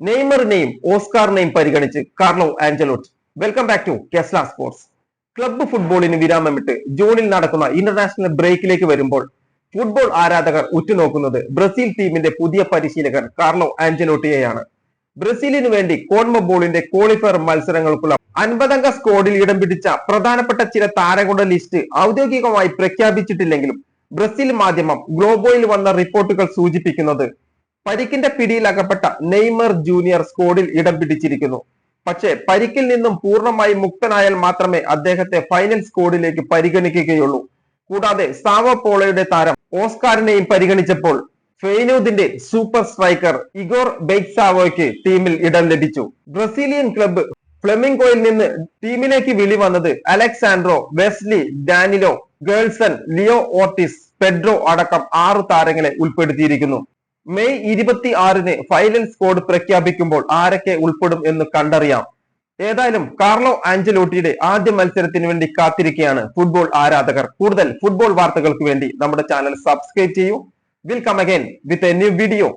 നെയ്മറിനെയും ഓസ്കാറിനെയും പരിഗണിച്ച് Carlo Ancelotti. Welcome back to Kesla sports club ഫുട്ബോളിന് വിരാമമിട്ട് ജൂണിൽ നടക്കുന്ന ഇന്റർനാഷണൽ ബ്രേക്കിലേക്ക് വരുമ്പോൾ ഫുട്ബോൾ ആരാധകർ ഉറ്റുനോക്കുന്നത് ബ്രസീൽ ടീമിന്റെ പുതിയ പരിശീലകൻ കാർലോ ആഞ്ചലോട്ടിയെയാണ്. ബ്രസീലിന് വേണ്ടി കോൺമബോളിന്റെ ക്വാളിഫയർ മത്സരങ്ങൾക്കുള്ള അൻപതംഗ സ്ക്വാഡിൽ ഇടം പിടിച്ച പ്രധാനപ്പെട്ട ചില താരങ്ങളുടെ ലിസ്റ്റ് ഔദ്യോഗികമായി പ്രഖ്യാപിച്ചിട്ടില്ലെങ്കിലും ബ്രസീൽ മാധ്യമം ഗ്ലോബോയിൽ വന്ന റിപ്പോർട്ടുകൾ സൂചിപ്പിക്കുന്നത് പരിക്കിന്റെ പിടിയിലകപ്പെട്ട നെയ്മർ ജൂനിയർ സ്കോഡിൽ ഇടം പിടിച്ചിരിക്കുന്നു. പക്ഷേ പരിക്കിൽ നിന്നും പൂർണമായി മുക്തനായാൽ മാത്രമേ അദ്ദേഹത്തെ ഫൈനൽ സ്കോഡിലേക്ക് പരിഗണിക്കുകയുള്ളൂ. കൂടാതെ സാവോ പോളയുടെ താരം ഓസ്കാറിനെയും പരിഗണിച്ചപ്പോൾ ഫെയ്നൂദിന്റെ സൂപ്പർ സ്ട്രൈക്കർ ഇഗോർ ബെയ്ക്സാവോയ്ക്ക് ടീമിൽ ഇടം ലഭിച്ചു. ബ്രസീലിയൻ ക്ലബ്ബ് ഫ്ലെമിംഗോയിൽ നിന്ന് ടീമിലേക്ക് വിളി വന്നത് Alexsandro Wesley Danilo Gerson Leo Ortiz Pedro അടക്കം ആറ് താരങ്ങളെ ഉൾപ്പെടുത്തിയിരിക്കുന്നു. മെയ് ഇരുപത്തി ആറിന് ഫൈനൽ സ്കോഡ് പ്രഖ്യാപിക്കുമ്പോൾ ആരൊക്കെ ഉൾപ്പെടും എന്ന് കണ്ടറിയാം. ഏതായാലും കാർലോ ആഞ്ചലോട്ടിയുടെ ആദ്യ മത്സരത്തിന് വേണ്ടി കാത്തിരിക്കുകയാണ് ഫുട്ബോൾ ആരാധകർ. കൂടുതൽ ഫുട്ബോൾ വാർത്തകൾക്ക് വേണ്ടി നമ്മുടെ ചാനൽ സബ്സ്ക്രൈബ് ചെയ്യൂ. Will come again with a new video